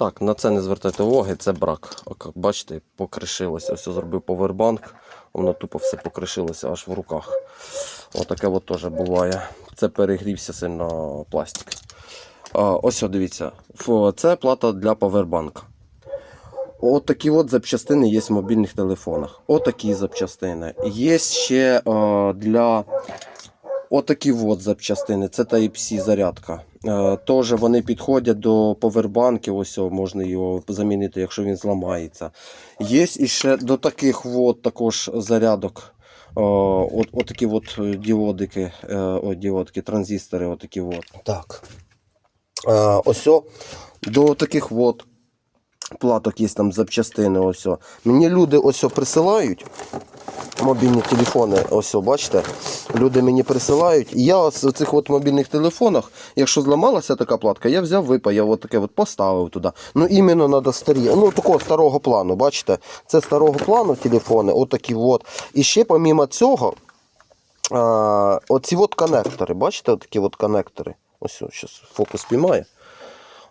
Так, на це не звертайте уваги, це брак. Бачите, покришилося. Ось зробив повербанк, воно тупо все покришилося аж в руках. Отаке от теж буває. Це перегрівся сильно пластик. Ось дивіться. Це плата для павербанка. От от запчастини є в мобільних телефонах. Отакі запчастини. Є ще е, для отакі от запчастини. Це Type-C зарядка. Е, вони підходять до повербанків. Ось можна його замінити, якщо він зламається. Є іще до таких от також зарядок. Е, От, отакі от діодики, е, о, діодки, транзистори. Отакі от. Так. Ось до таких от платок є там запчастини. Ось. Мені люди ось присилають. Мобільні телефони, ось бачите, люди мені присилають. І я ось в цих от мобільних телефонах, якщо зламалася така платка, я взяв, випаяв, от таке от поставив туди. Ну іменно треба старі, ну такого старого плану, бачите? Це старого плану телефони, отакі от. І ще помімо цього, а, оці от коннектори, бачите, отакі от коннектори. Ось, зараз фокус піймає.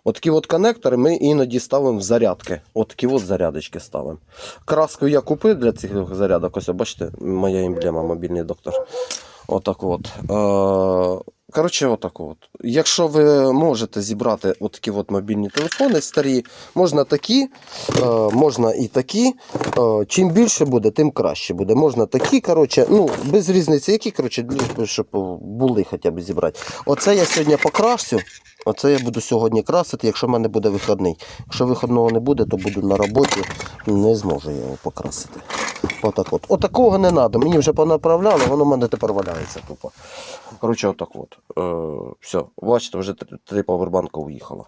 Отакі от коннектори ми іноді ставимо в зарядки. Отакі от зарядочки ставимо. Краску я купив для цих зарядок. Ось, бачите, моя емблема, мобільний доктор. Отак от. Е, Коротше, отак от. Якщо ви можете зібрати отакі от мобільні телефони старі, можна такі, е, можна і такі. Е, Чим більше буде, тим краще буде. Можна такі, коротше, ну, без різниці, які, коротше, щоб були хоча б зібрати. Оце я сьогодні покрасю. Оце я буду сьогодні красити, якщо в мене буде вихідний. Якщо вихідного не буде, то буду на роботі, не зможу я його покрасити. Отак от. Отакого не треба. Мені вже понаправляли, воно в мене тепер валяється тупо. Коротше, отак от. Е, все, бачите, вже три павербанка уїхало.